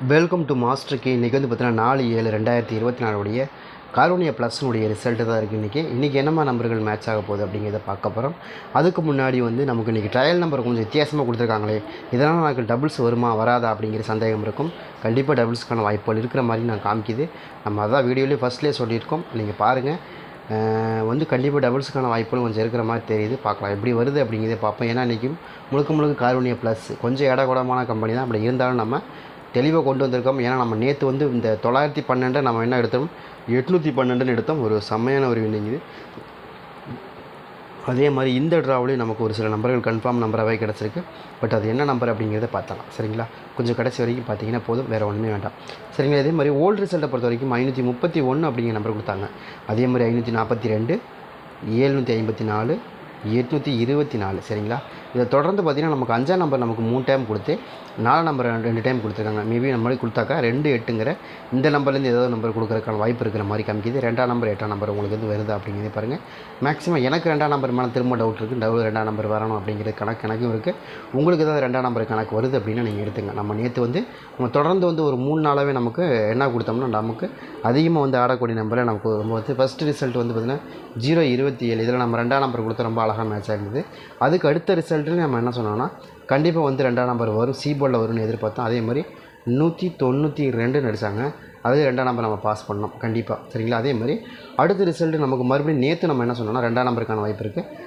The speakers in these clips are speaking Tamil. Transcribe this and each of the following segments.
வெல்கம் டு மாஸ்டர் கே இன்றைக்கி வந்து பார்த்தீங்கன்னா நாலு ஏழு ரெண்டாயிரத்தி இருபத்தி நாலுடைய காரோனியா ப்ளஸ்னுடைய ரிசல்ட்டு தான் இருக்குது இன்றைக்கி இன்றைக்கி என்னமா நம்பர்கள் மேட்ச் ஆக போகுது அப்படிங்கிறத பார்க்க போகிறோம் அதுக்கு முன்னாடி வந்து நமக்கு இன்றைக்கி ட்ரையல் நம்பர் கொஞ்சம் வித்தியாசமாக கொடுத்துருக்காங்களே இதனால் எனக்கு டபுள்ஸ் வருமா வராதா அப்படிங்கிற சந்தேகம் இருக்கும். கண்டிப்பாக டபுள்ஸ்க்கான வாய்ப்புகள் இருக்கிற மாதிரி நான் காமிக்குது. நம்ம அதான் வீடியோலேயே ஃபஸ்ட்லேயே சொல்லியிருக்கோம். நீங்கள் பாருங்கள் வந்து கண்டிப்பாக டபுள்ஸுக்கான வாய்ப்புகள் கொஞ்சம் இருக்கிற மாதிரி தெரியுது. பார்க்கலாம் எப்படி வருது அப்படிங்கிறத பார்ப்போம். ஏன்னா இன்றைக்கும் முழுக்க முழுக்க கார்வனியா ப்ளஸ் கொஞ்சம் இடகுடமான கம்பெனி தான். அப்படி இருந்தாலும் நம்ம தெளிவாக கொண்டு வந்திருக்கோம். ஏன்னா நம்ம நேற்று வந்து இந்த தொள்ளாயிரத்தி பன்னெண்டை நம்ம என்ன எடுத்தோம்? எட்நூற்றி பன்னெண்டுன்னு எடுத்தோம். ஒரு செம்மையான ஒரு வின்னிங் இது அதே மாதிரி இந்த ட்ராவிலையும் நமக்கு ஒரு சில நம்பர்கள் கன்ஃபார்ம் நம்பராகவே கிடச்சிருக்கு. பட் அது என்ன நம்பர் அப்படிங்கிறத பார்த்தலாம் சரிங்களா? கொஞ்சம் கடைசி வரைக்கும் பார்த்தீங்கன்னா போதும். வேறு ஒன்றுமே வேண்டாம். சரிங்களா? அதே மாதிரி ஓல்டு ரிசல்ட்டை பொறுத்த வரைக்கும் ஐநூற்றி முப்பத்தி ஒன்று அப்படிங்கிற நம்பர் கொடுத்தாங்க. அதே மாதிரி ஐநூற்றி நாற்பத்தி ரெண்டு ஏழ்நூற்றி ஐம்பத்தி நாலு எட்நூற்றி இருபத்தி நாலு. சரிங்களா? இதை தொடர்ந்து பார்த்திங்கன்னா நமக்கு அஞ்சாம் நம்பர் நமக்கு மூணு டைம் கொடுத்து நாலு நம்பர் ரெண்டு டைம் கொடுத்துருக்காங்க. மேபி நம்ம மாதிரி கொடுத்தாக்கா ரெண்டு எட்டுங்கிற இந்த நம்பர்லேருந்து ஏதாவது நம்பர் கொடுக்குறதுக்கான வாய்ப்பு இருக்கிற மாதிரி காமிக்குது. ரெண்டாம் நம்பர் எட்டாம் நம்பர் உங்களுக்கு வந்து வருது அப்படிங்கிறதே பாருங்கள் மேக்ஸிமம் எனக்கு ரெண்டாம் நம்பர் மேலே திரும்ப டவுட் இருக்குது டவுட் ரெண்டாம் நம்பர் வரணும் அப்படிங்கிற கணக்கு கணக்கும் இருக்குது உங்களுக்கு ஏதாவது ரெண்டாம் நம்பர் கணக்கு வருது அப்படின்னா நீங்கள் எடுத்துங்க. நம்ம நேற்று வந்து நம்ம தொடர்ந்து வந்து ஒரு மூணு நாளாகவே நமக்கு என்ன கொடுத்தோம்னா நமக்கு அதிகமாக வந்து ஆடக்கூடிய நம்பரில் நமக்கு ரொம்ப வந்து ஃபஸ்ட்டு ரிசல்ட் வந்து பார்த்திங்கன்னா ஜீரோ இருபத்தி ஏழு. இதில் நம்ம ரெண்டாம் நம்பர் கொடுத்து ரொம்ப அழகாக மேட்ச் ஆகிருந்தது அதுக்கு அடுத்த ரிசல்ட்டில் நம்ம என்ன சொன்னோம்னா கண்டிப்பாக வந்து ரெண்டாம் நம்பர் வரும். சி போர்டில் வரும்னு எதிர்பார்த்தோம் அதே மாதிரி நூற்றி தொண்ணூற்றி ரெண்டு நடித்தாங்க அது ரெண்டாம் நம்பர் நம்ம பாஸ் பண்ணோம். கண்டிப்பாக சரிங்களா? அதே மாதிரி அடுத்த ரிசல்ட்டு நமக்கு மறுபடியும் நேற்று நம்ம என்ன சொன்னோம்னா ரெண்டாம் நம்பருக்கான வாய்ப்பு இருக்குது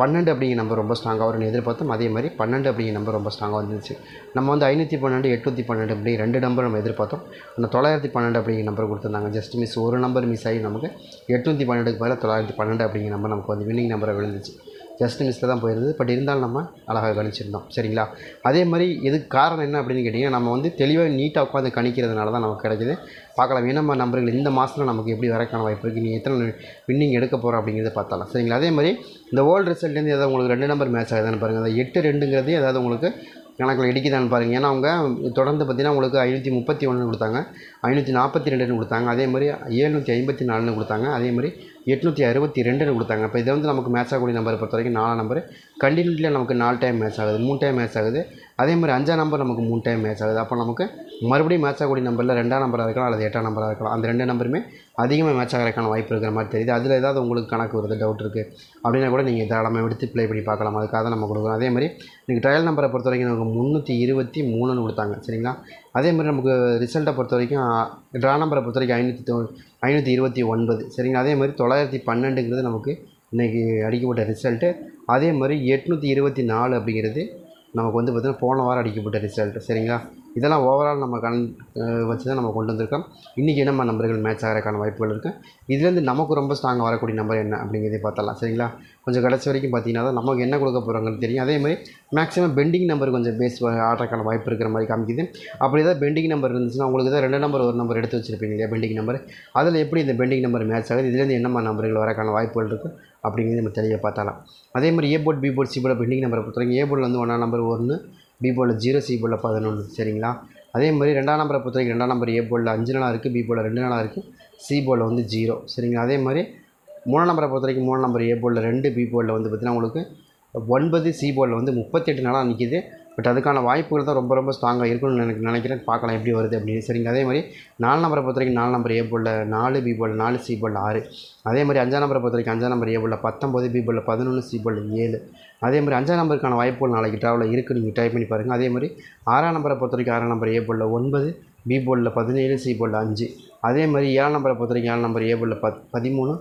பன்னெண்டு அப்படிங்கிற நம்பர் ரொம்ப ஸ்ட்ராங்காக வரும்னு எதிர்பார்த்தோம். அதே மாதிரி பன்னெண்டு அப்படிங்கிற நம்பர் ரொம்ப ஸ்ட்ராங்காக வந்துச்சு. நம்ம வந்து ஐநூற்றி பன்னெண்டு எட்நூற்றி பன்னெண்டு அப்படி ரெண்டு நம்பர் நம்ம எதிர்பார்த்தோம். ஆனால் தொள்ளாயிரத்தி பன்னெண்டு அப்படிங்கிற நம்பர் கொடுத்துருந்தாங்க. ஜஸ்ட் மிஸ் ஒரு நம்பர் மிஸ் ஆகி நமக்கு எட்நூற்றி பன்னெண்டுக்கு பதிலாக தொள்ளாயிரத்தி பன்னெண்டு அப்படிங்கிற நம்பர் நமக்கு வந்து வின்னிங் நம்பரை விழுந்துச்சு. ஜஸ்ட் மிஸ்ஸில் தான் போயிருந்தது. பட் இருந்தாலும் நம்ம அழகாக கணிச்சிருந்தோம் சரிங்களா? அதே மாதிரி எதுக்கு காரணம் என்ன அப்படின்னு கேட்டிங்கன்னா நம்ம வந்து தெளிவாக நீட்டாக உட்காந்து கணிக்கிறதுனால தான் நமக்கு கிடைக்குது. பார்க்கலாம். என்னம்மா நம்பர்கள் இந்த மாதத்தில் நமக்கு எப்படி வரக்கான வாய்ப்பு இருக்குது நீங்கள் எத்தனை வின்னிங் எடுக்க போகிறோம் அப்படிங்கிறத பார்த்தாலாம். சரிங்களா? அதே மாதிரி இந்த வேர்ல்டு ரிசல்ட்லேருந்து ஏதாவது உங்களுக்கு ரெண்டு நம்பர் மேட்ச் ஆகுதுன்னு பாருங்கள் அந்த எட்டு ரெண்டுங்கிறது ஏதாவது உங்களுக்கு கணக்கில் இடிக்குதான்னு பாருங்கள் ஏன்னா அவங்க தொடர்ந்து பார்த்தீங்கன்னா உங்களுக்கு ஐநூற்றி முப்பத்தி ஒன்றுன்னு கொடுத்தாங்க. ஐநூற்றி நாற்பத்தி ரெண்டுன்னு கொடுத்தாங்க. அதே மாதிரி ஏழ்நூற்றி ஐம்பத்தி நாலுன்னு கொடுத்தாங்க. அதே மாதிரி எட்நூற்றி அறுபத்தி ரெண்டுன்னு கொடுத்தாங்க. இப்போ இதை வந்து நமக்கு மேட்ச் ஆகக்கூடிய நம்பரை பொறுத்த வரைக்கும் நாலாம் நம்பர் கண்டினியூட்டில் நமக்கு நாலு டைம் மேட்ச் ஆகுது. மூணு டைம் மேட்ச் ஆகுது. அதே மாதிரி அஞ்சாம் நம்பர் நமக்கு மூணு டைம் மேட்ச் ஆகுது. அப்போ நமக்கு மறுபடியும் மேட்ச் ஆகக்கூடிய நம்பரில் ரெண்டாம் நம்பராக இருக்கலாம் அல்லது எட்டாம் நம்பராக இருக்கலாம். அந்த ரெண்டு நம்பருமே அதிகமாக மேட்ச் ஆகிறதுக்கான வாய்ப்பு இருக்கிற மாதிரி தெரியுது. அதில் ஏதாவது உங்களுக்கு கணக்கு வருது டவுட் இருக்குது அப்படின்னா கூட நீங்கள் தாராளமாக எடுத்து ப்ளே பண்ணி பார்க்கலாம். அதுக்காக தான் நம்ம கொடுக்குறோம். அதே மாதிரி நீங்கள் ட்ரையல் நம்பரை பொறுத்த வரைக்கும் நமக்கு முந்நூற்றி இருபத்தி மூணுன்னு கொடுத்தாங்க. சரிங்களா? அதே மாதிரி நமக்கு ரிசல்ட்டை பொறுத்த வரைக்கும் ட்ரா நம்பரை பொறுத்த வரைக்கும் ஐநூற்றி தொ ஐநூற்றி இருபத்தி ஒன்பது. சரிங்களா? அதே மாதிரி தொள்ளாயிரத்தி பன்னெண்டுங்கிறது நமக்கு இன்றைக்கி அடிக்கப்பட்ட ரிசல்ட்டு அதே மாதிரி எட்நூற்றி இருபத்தி நாலு அப்படிங்கிறது நமக்கு வந்து பார்த்திங்கன்னா போன வாரம் அடிக்கப்பட்ட ரிசல்ட் சரிங்களா? இதெல்லாம் ஓவரால் நம்ம கண் வச்சு தான் நம்ம கொண்டு வந்திருக்கோம். இன்றைக்கி என்னம்மா நம்பர்கள் மேட்ச் ஆகிறதுக்கான வாய்ப்புகள் இருக்குது இதுலேருந்து நமக்கு ரொம்ப ஸ்ட்ராங்காக வரக்கூடிய நம்பர் என்ன அப்படிங்கிறதே பார்த்தலாம் சரிங்களா? கொஞ்சம் கடைசி வரைக்கும் பார்த்தீங்கன்னா தான் நமக்கு என்ன கொடுக்க போகிறாங்கன்னு தெரியும். அதே மாதிரி மேக்ஸிமம் பெண்டிங் நம்பர் கொஞ்சம் பேஸ் ஆடுறதுக்கான வாய்ப்பு இருக்கிற மாதிரி காமிக்குது. அப்படி ஏதாவது பெண்டிங் நம்பர் இருந்துச்சுன்னா உங்களுக்கு தான் ரெண்டு நம்பர் ஒரு நம்பர் எடுத்து வச்சிருப்பீங்க இல்லையா பெண்டிங் நம்பர் அதில் எப்படி இந்த பெண்டிங் நம்பர் மேட்ச் ஆகுது? இதுலேருந்து என்னம்மா நம்பர்கள் வரக்கான வாய்ப்புகள் இருக்குது அப்படிங்கிறது நம்ம தெளிவாக பார்த்தாலாம் அதே மாதிரி A board B board C board pending நம்பரை பொறுத்தவரைக்கும் ஏ போர்டில் வந்து ஒன்றாம் நம்பர் ஒன்று பி போல் ஜீரோ சி போல் பதினொன்று சரிங்களா? அதே மாதிரி ரெண்டாம் நம்பரை பொறுத்த வரைக்கும் ரெண்டாம் நம்பர் ஏ போலில் அஞ்சு நாளாக இருக்குது பி போர்டில் ரெண்டு நாளாக இருக்குது சி போர்டில் வந்து ஜீரோ சரிங்களா? அதே மாதிரி மூணாம் நம்பரை பொறுத்த வரைக்கும் மூணாம் நம்பர் ஏ போலில் ரெண்டு பி போலில் வந்து பார்த்திங்கன்னா உங்களுக்கு ஒன்பது சி போலில் வந்து முப்பத்தெட்டு நாளாக நிற்கிது பட் அதுக்கான வாய்ப்புகள் தான் ரொம்ப ரொம்ப ஸ்ட்ராங்காக இருக்கும்னு எனக்கு நினைக்கிறேன். பார்க்கலாம் எப்படி வருது அப்படின்னு. சரிங்க அதே மாதிரி நாலு நம்பரை பொறுத்த வரைக்கும் நாலு நம்பர் ஏ போல் நாலு பி போல் நாலு சி போல் ஆறு. அதே மாதிரி அஞ்சாம் நம்பரை பொறுத்த வரைக்கும் அஞ்சாம் நம்பர் ஏ போல் பத்தொம்பது பி போல் பதினொன்று சி போல் ஏழு. அதே மாதிரி அஞ்சாம் நம்பருக்கான வாய்ப்புகள் நாளைக்கு ட்ராவலில் இருக்குது நீங்கள் ட்ரை பண்ணி பாருங்கள் அதே மாதிரி ஆறாம் நம்பரை பொறுத்த வரைக்கும் ஆறாம் நம்பர் ஏ போல் ஒன்பது பி போலில் பதினேழு சி போர்டில் அஞ்சு. அதே மாதிரி ஏழாம் நம்பரை பொறுத்த வரைக்கும் ஏழாம் நம்பர் ஏ போர்டில் பத் பதிமூணு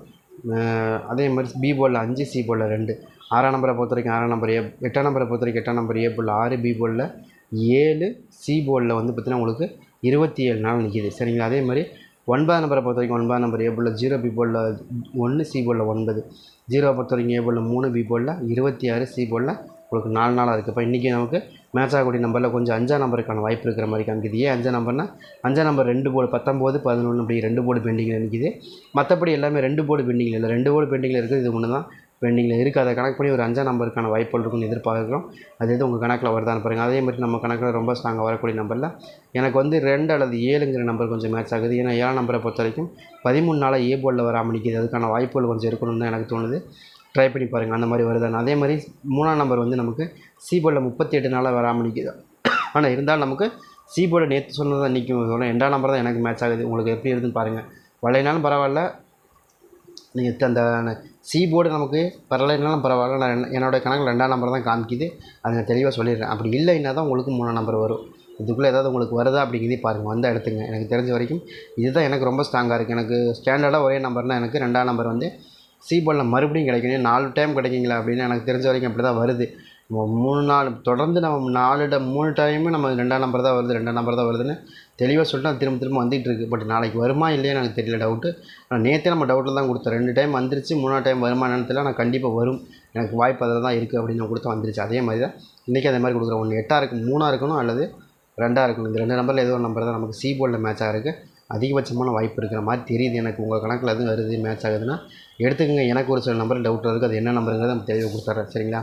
அதே மாதிரி பி போர்டில் அஞ்சு சி போர்டில் ரெண்டு. ஆறாம் நம்பரை பொறுத்த வரைக்கும் ஆறாம் நம்பர் ஏ எட்டாம் நம்பரை பொறுத்த வரைக்கும் எட்டாம் நம்பர் ஏ போர்டில் ஆறு பி போர்டில் ஏழு சி போர்டில் வந்து பார்த்திங்கன்னா உங்களுக்கு இருபத்தி ஏழு நாள் நிற்கிது சரிங்களா? அதே மாதிரி ஒன்பதாம் நம்பரை பொறுத்த வரைக்கும் ஒன்பதாம் நம்பர் ஏ போலில் ஜீரோ பி போலில் ஒன்று சி போலில் ஒன்பது. ஜீரோவை பொறுத்த வரைக்கும் ஏ போலில் மூணு பி போலில் இருபத்தி ஆறு சி போலில் உங்களுக்கு நாலு நாளாக இருக்குது இப்போ இன்றைக்கி நமக்கு மேட்ச் ஆகக்கூடிய நம்பரில் கொஞ்சம் அஞ்சாம் நம்பருக்கான வாய்ப்பு இருக்கிற மாதிரி காமிக்குது. ஏன் அஞ்சாம் நம்பர்னால் அஞ்சாம் நம்பர் ரெண்டு போர்டு பத்தொம்போது பதினொன்று அப்படி ரெண்டு போர்டு பெண்டிங்கில் நிற்கிது மற்றபடி எல்லாமே ரெண்டு போர்டு பெண்டிங்கில் இல்லை ரெண்டு போர்டு பெண்டிங்கில் இருக்குது இது ஒன்று தான். பெண்டிங்கில் இருக்குது அதை கணக்கு பண்ணி ஒரு அஞ்சாம் நம்பருக்கான வாய்ப்புகள் இருக்குன்னு எதிர்பார்க்குறோம். அது எது உங்கள் கணக்கில் வருதான்னு பாருங்கள் அதே மாதிரி நம்ம கணக்கில் ரொம்ப ஸ்ட்ராங்காக வரக்கூடிய நம்பரில் எனக்கு வந்து ரெண்டு அல்லது ஏழுங்கிற நம்பர் கொஞ்சம் மேட்ச் ஆகுது. ஏன்னா ஏழாம் நம்பரை பொறுத்த வரைக்கும் பதிமூணு நாளாக ஏ போர்டில் வராமல் நிற்கிது அதுக்கான வாய்ப்புகள் கொஞ்சம் இருக்கணும்னு தான் எனக்கு தோணுது. ட்ரை பண்ணி பாருங்கள் அந்த மாதிரி வருதான்னு அதே மாதிரி மூணாம் நம்பர் வந்து நமக்கு சீபோர்டில் முப்பத்தி எட்டு நாளாக வராமல் நிற்கிது ஆனால் இருந்தாலும் நமக்கு சி நேற்று சொன்னது தான் நிற்கும் சொன்னால் ரெண்டாம் நம்பர் தான் எனக்கு மேட்ச் ஆகுது. உங்களுக்கு எப்படி இருக்குதுன்னு பாருங்கள் வரலைனாலும் பரவாயில்ல. நீங்கள் அந்த சீபோர்டு நமக்கு பரவாயில்லனாலும் பரவாயில்ல. நான் என்னோடய என்னோட கணக்கில் ரெண்டாம் நம்பர் தான் காமிக்குது. அதை நான் தெளிவாக சொல்லிடுறேன். அப்படி இல்லைன்னா தான் உங்களுக்கு மூணாம் நம்பர் வரும். இதுக்குள்ளே ஏதாவது உங்களுக்கு வருதா அப்படிங்கிறதே பாருங்கள் வந்தால் எடுத்துங்க. எனக்கு தெரிஞ்ச வரைக்கும் இதுதான் எனக்கு ரொம்ப ஸ்ட்ராங்காக இருக்குது எனக்கு ஸ்டாண்டர்டாக ஒரே நம்பர்னால் எனக்கு ரெண்டாம் நம்பர் வந்து சி பாலில் மறுபடியும் கிடைக்கணும் நாலு டைம் கிடைக்குங்களா அப்படின்னு எனக்கு தெரிஞ்ச வரைக்கும் அப்படி தான் வருது மூணு நாள் தொடர்ந்து நம்ம நாலு ட மூணு டைமும் நம்ம ரெண்டாம் நம்பர் தான் வருது ரெண்டாம் நம்பர் தான் வருதுன்னு தெளிவாக சொல்லிட்டு திரும்ப திரும்ப வந்துகிட்டு இருக்கு. பட் நாளைக்கு வருமா இல்லையா எனக்கு தெரியல டவுட்டு ஆனால் நேற்றே நம்ம டவுட்டில் தான் கொடுத்தோம். ரெண்டு டைம் வந்துருச்சு மூணாவது டைம் வருமா நேரத்தில் நான் கண்டிப்பாக வரும். எனக்கு வாய்ப்பு அதில் தான் இருக்குது அப்படின்னு நான் கொடுத்து வந்துருச்சு. அதே மாதிரி தான் இன்றைக்கி அதே மாதிரி கொடுக்குறேன் ஒன்று எட்டாக இருக்கும் மூணாக இருக்கணும் அல்லது ரெண்டாக இருக்கணும். இந்த ரெண்டு நம்பரில் ஏதோ ஒரு நம்பர் தான் நமக்கு சி போர்டில் மேட்ச் ஆகிருக்கு அதிகபட்சமான வாய்ப்பு இருக்கிற மாதிரி தெரியுது. எனக்கு உங்கள் கணக்கில் எதுவும் வருது மேட்ச் ஆகுதுன்னா எடுத்துக்கங்க. எனக்கு ஒரு சில நம்பர் டவுட் இருக்குது அது என்ன நம்பருங்கிறத நம்ம தெளிவாக கொடுத்துட்றேன் சரிங்களா?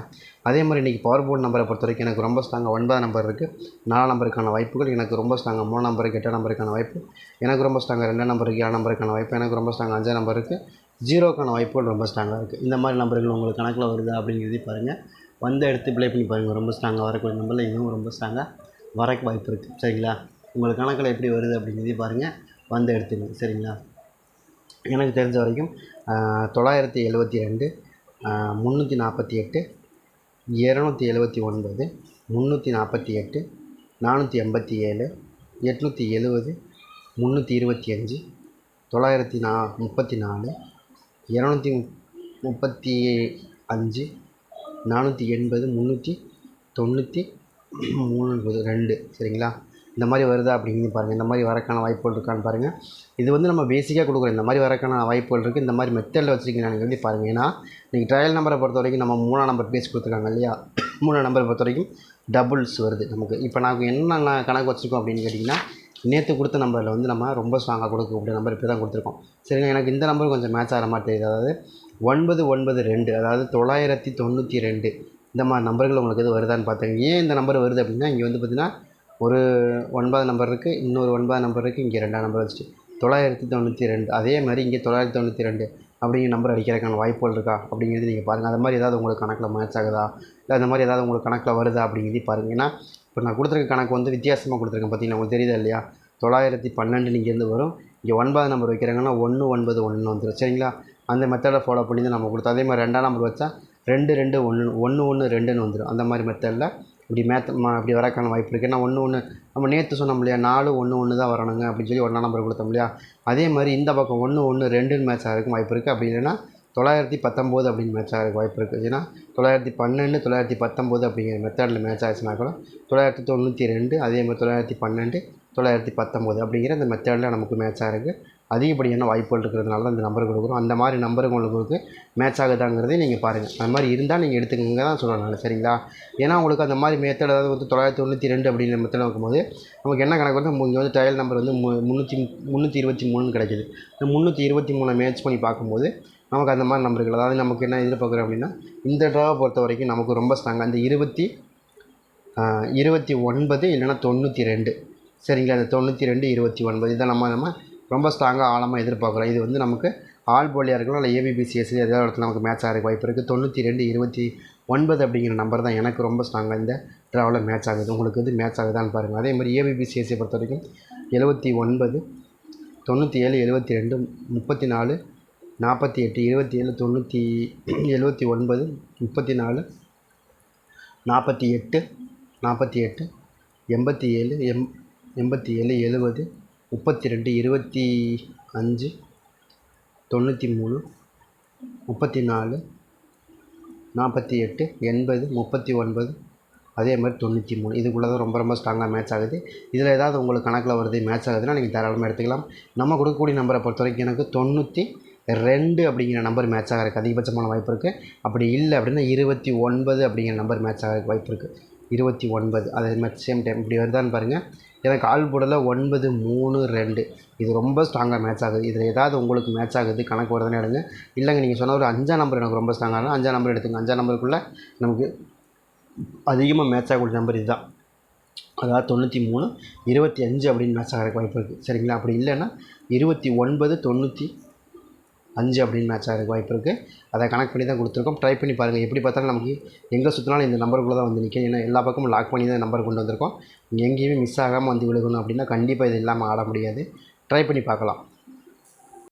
அதே மாதிரி இன்றைக்கி பவர் போர்டு நம்பரை பொறுத்த வரைக்கும் எனக்கு ரொம்ப ஸ்ட்ராங்காக ஒன்பது நம்பர் இருக்குது நாலு நம்பருக்கான வாய்ப்புகள் எனக்கு ரொம்ப ஸ்ட்ராங்காக மூணு நம்பருக்கு எட்டு நம்பருக்கான வாய்ப்பு. எனக்கு ரொம்ப ஸ்ட்ராங்காக ரெண்டு நம்பருக்கு ஏழு நம்பருக்கான வாய்ப்பு. எனக்கு ரொம்ப ஸ்ட்ராங்காக அஞ்சாம் நம்பருக்கு ஜீரோக்கான வாய்ப்புகள் ரொம்ப ஸ்ட்ராங்காக இருக்குது இந்த மாதிரி நம்பர்கள் உங்களுக்கு கணக்கில் வருதா அப்படிங்கிறதே பாருங்கள் வந்த எடுத்து ப்ளே பண்ணி பாருங்கள் ரொம்ப ஸ்ட்ராங்காக வரக்கூடிய நம்பரில் இன்னும் ரொம்ப ஸ்ட்ராங்காக வரக்கு வாய்ப்பு இருக்குது சரிங்களா? உங்களுக்கு கணக்கில் எப்படி வருது அப்படிங்கிறதே பாருங்கள் வந்து எடுத்துங்க சரிங்களா? எனக்கு தெரிஞ்ச வரைக்கும் தொள்ளாயிரத்தி எழுபத்தி ரெண்டு முந்நூற்றி நாற்பத்தி எட்டு இரநூத்தி எழுபத்தி ஒன்பது முந்நூற்றி நாற்பத்தி எட்டு நானூற்றி எண்பத்தி ஏழு எட்நூற்றி எழுபது முந்நூற்றி இருபத்தி அஞ்சு தொள்ளாயிரத்தி நா முப்பத்தி நாலு இரநூத்தி முப்பத்தி அஞ்சு நானூற்றி எண்பது முந்நூற்றி தொண்ணூற்றி மூணு ரெண்டு சரிங்களா? இந்த மாதிரி வருதா அப்படிங்கிறது பாருங்கள் இந்த மாதிரி வரக்கான வாய்ப்புகள் இருக்கான்னு பாருங்கள் இது வந்து நம்ம பேசிக்காக கொடுக்குறோம் இந்த மாதிரி வரக்கான வாய்ப்புகள் இருக்குது இந்த மாதிரி மெத்தடில் வச்சுருக்கீங்க வந்து பாருங்கள் ஏன்னா நீங்கள் ட்ரையல் நம்பரை பொறுத்த வரைக்கும் நம்ம மூணாம் நம்பர் பேசி கொடுத்துருக்காங்க இல்லையா? மூணாம் நம்பரை பொறுத்த வரைக்கும் டபுள்ஸ் வருது நமக்கு. இப்போ நாங்கள் என்னென்ன கணக்கு வச்சுருக்கோம் அப்படின்னு கேட்டிங்கன்னா நேற்று கொடுத்த நம்பரில் வந்து நம்ம ரொம்ப ஸ்ட்ராங்காக கொடுக்கக்கூடிய நம்பர் இப்போ தான் கொடுத்துருக்கோம். சரிங்க எனக்கு இந்த நம்பர் கொஞ்சம் மேட்ச் ஆகிற மாதிரி தெரியுது. அதாவது ஒன்பது ஒன்பது ரெண்டு. அதாவது தொள்ளாயிரத்தி தொண்ணூற்றி ரெண்டு. இந்த மாதிரி நம்பர்கள் உங்களுக்கு எது வருதான்னு பார்த்தேங்க ஏன் இந்த நம்பர் வருது அப்படின்னா இங்கே வந்து பார்த்திங்கன்னா ஒரு ஒன்பது நம்பர் இருக்குது இன்னொரு ஒன்பது நம்பர் இருக்குது இங்கே ரெண்டாம் நம்பர் வச்சுட்டு. தொள்ளாயிரத்தி தொண்ணூற்றி ரெண்டு அதே மாதிரி இங்கே தொள்ளாயிரத்தி தொண்ணூற்றி ரெண்டு அப்படிங்கிற நம்பர் அடிக்கிறதுக்கான வாய்ப்புகள் இருக்கா? அப்படிங்கிறது நீங்கள் பாருங்கள் அது மாதிரி ஏதாவது உங்களுக்கு கணக்கில் மேட்ச் ஆகுதா? இல்லை அந்த மாதிரி ஏதாவது உங்களுக்கு கணக்கில் வருதா அப்படிங்கிறது பாருங்கள் ஏன்னா இப்போ நான் கொடுத்துருக்க கணக்கு வந்து வித்தியாசமாக கொடுத்துருக்கேன். பார்த்தீங்கன்னா உங்களுக்கு தெரியுதா இல்லையா? தொள்ளாயிரத்தி பன்னெண்டு இங்கேருந்து வரும். இங்கே ஒன்பது நம்பர் வைக்கிறாங்கன்னா ஒன்று ஒன்பது ஒன்று வந்துடும் சரிங்களா? அந்த மெத்தடை ஃபாலோ பண்ணி தான் நம்ம கொடுத்தோம். அதே மாதிரி ரெண்டாம் நம்பர் வச்சா ரெண்டு ரெண்டு ஒன்று ஒன்று ஒன்று ரெண்டுன்னு வந்துடும் அந்த மாதிரி மெத்தடில் இப்படி மேத்த இப்படி வரக்கான வாய்ப்பு இருக்குது ஏன்னா ஒன்று ஒன்று நம்ம நேற்று சொன்னோம் இல்லையா நாலு ஒன்று ஒன்று தான் வரணுங்க அப்படின்னு சொல்லி ஒன்றா நம்பர் கொடுத்தோம் இல்லையா? அதே மாதிரி இந்த பக்கம் ஒன்று ஒன்று ரெண்டுன்னு மேட்ச் ஆகிறதுக்கும் வாய்ப்பு இருக்குது அப்படி இல்லைன்னா தொள்ளாயிரத்தி பத்தொம்போது அப்படின்னு மேட்ச் ஆகிறதுக்கு வாய்ப்பு இருக்குது ஏன்னா தொள்ளாயிரத்தி பன்னெண்டு தொள்ளாயிரத்தி பத்தொம்போது அப்படிங்கிற மெத்தடில் மேட்ச் ஆச்சுன்னா கூட தொள்ளாயிரத்தி தொண்ணூற்றி ரெண்டு அதே மாதிரி தொள்ளாயிரத்தி பன்னெண்டு தொள்ளாயிரத்தி பத்தொம்போது அப்படிங்கிற அந்த மெத்தடில் நமக்கு மேட்ச் இருக்குது அதிகப்படியான வாய்ப்புகள் இருக்கிறதுனால தான் இந்த நம்பர் கொடுக்குறோம். அந்த மாதிரி நம்பருக்கு உங்களுக்கு மேட்ச் ஆகுதாங்கிறதே நீங்கள் பாருங்கள் அந்த மாதிரி இருந்தால் நீங்கள் எடுத்துக்கங்க. தான் சொல்கிறேன் நான் சரிங்களா? ஏன்னா உங்களுக்கு அந்த மாதிரி மெத்தட் அதாவது வந்து தொள்ளாயிரத்தி தொண்ணூற்றி ரெண்டு அப்படிங்கிற மெத்தட் வைக்கும்போது நமக்கு என்ன கணக்கு வந்து இங்கே வந்து ட்ரையல் நம்பர் வந்து மு- முந்நூற்றி முந்நூற்றி இருபத்தி மூணுன்னு கிடைக்குது. இந்த முந்நூற்றி இருபத்தி மூணை மேட்ச் பண்ணி பார்க்கும்போது நமக்கு அந்த மாதிரி நம்பர்கள் அதாவது நமக்கு என்ன எதிர்பார்க்குறோம் அப்படின்னா இந்த ட்ராவை பொறுத்த வரைக்கும் நமக்கு ரொம்ப ஸ்ட்ராங்காக அந்த இருபத்தி இருபத்தி ஒன்பது இல்லைன்னா தொண்ணூற்றி ரெண்டு. சரிங்களா? அந்த தொண்ணூற்றி ரெண்டு இருபத்தி ஒன்பது இதை நம்ம நம்ம ரொம்ப ஸ்ட்ராங்காக ஆழமாக எதிர்பார்க்குறோம். இது வந்து நமக்கு ஆல் போலியாக இருக்கலாம் இல்லை ஏபிபிசிஎஸ்சி ஏதாவது இடத்துல நமக்கு மேட்ச் ஆகிறதுக்கு வாய்ப்பு இருக்குது தொண்ணூற்றி ரெண்டு இருபத்தி ஒன்பது அப்படிங்கிற நம்பர் தான் எனக்கு ரொம்ப ஸ்ட்ராங்காக இந்த ட்ராவலில் மேட்ச் ஆகுது. உங்களுக்கு இது மேட்ச் ஆகுதான்னு பாருங்கள் அதே மாதிரி ஏபிபிசிஎஸ்சியை பொறுத்த வரைக்கும் எழுபத்தி ஒன்பது தொண்ணூற்றி ஏழு எழுபத்தி ரெண்டு முப்பத்தி நாலு நாற்பத்தி எட்டு இருபத்தி ஏழு தொண்ணூற்றி எழுபத்தி ஒன்பது முப்பத்தி நாலு நாற்பத்தி எட்டு நாற்பத்தி எட்டு எண்பத்தி ஏழு எம் எண்பத்தி ஏழு எழுபது முப்பத்தி ரெண்டு இருபத்தி அஞ்சு தொண்ணூற்றி மூணு முப்பத்தி நாலு நாற்பத்தி எட்டு எண்பது முப்பத்தி ஒன்பது அதே மாதிரி தொண்ணூற்றி மூணு. இதுக்குள்ளே தான் ரொம்ப ரொம்ப ஸ்ட்ராங்காக மேட்ச் ஆகுது. இதில் ஏதாவது உங்களுக்கு கணக்கில் வருது மேட்ச் ஆகுதுன்னா நீங்கள் தாராளமாக எடுத்துக்கலாம். நம்ம கொடுக்கக்கூடிய நம்பரை பொறுத்த வரைக்கும் எனக்கு தொண்ணூற்றி ரெண்டு அப்படிங்கிற நம்பர் மேட்ச் ஆகிறதுக்கு அதிகபட்சமான வாய்ப்பு இருக்குது அப்படி இல்லை அப்படின்னா இருபத்தி ஒன்பது அப்படிங்கிற நம்பர் மேட்ச் ஆகிறதுக்கு வாய்ப்பு இருக்குது இருபத்தி ஒன்பது. அதே மாதிரி சேம் டைம் இப்படி வருதான்னு பாருங்கள் எனக்கு ஆள் போடல ஒன்பது மூணு ரெண்டு. இது ரொம்ப ஸ்ட்ராங்காக மேட்ச் ஆகுது. இதில் ஏதாவது உங்களுக்கு மேட்ச் ஆகுது கணக்கு வருதுன்னு எடுங்க. இல்லைங்க நீங்கள் சொன்ன ஒரு அஞ்சாம் நம்பர் எனக்கு ரொம்ப ஸ்ட்ராங்காக அஞ்சாம் நம்பர் எடுத்துங்க. அஞ்சாம் நம்பருக்குள்ளே நமக்கு அதிகமாக மேட்ச் ஆகக்கூடிய நம்பர் இதுதான். அதாவது தொண்ணூற்றி மூணு இருபத்தி அஞ்சு அப்படின்னு மேட்ச் ஆகிறதுக்கு வாய்ப்பு இருக்குது சரிங்களா? அப்படி இல்லைன்னா இருபத்தி ஒன்பது தொண்ணூற்றி அஞ்சு அப்படின்னு மேட்ச் ஆகிறதுக்கு வாய்ப்பு இருக்குது அதை கனெக்ட் பண்ணி தான் கொடுத்துருக்கோம். ட்ரை பண்ணி பாருங்கள் எப்படி பார்த்தாலும் நமக்கு எங்கே சுற்றினாலும் இந்த நம்பருக்குள்ளே தான் வந்து நிற்கும் ஏன்னா எல்லா பக்கமும் லாக் பண்ணி தான் நம்பர் கொண்டு வந்திருக்கோம். எங்கேயுமே மிஸ் ஆகாமல் வந்து விழுகணும் அப்படின்னா கண்டிப்பாக இது இல்லாமல் ஆட முடியாது. ட்ரை பண்ணி பார்க்கலாம்.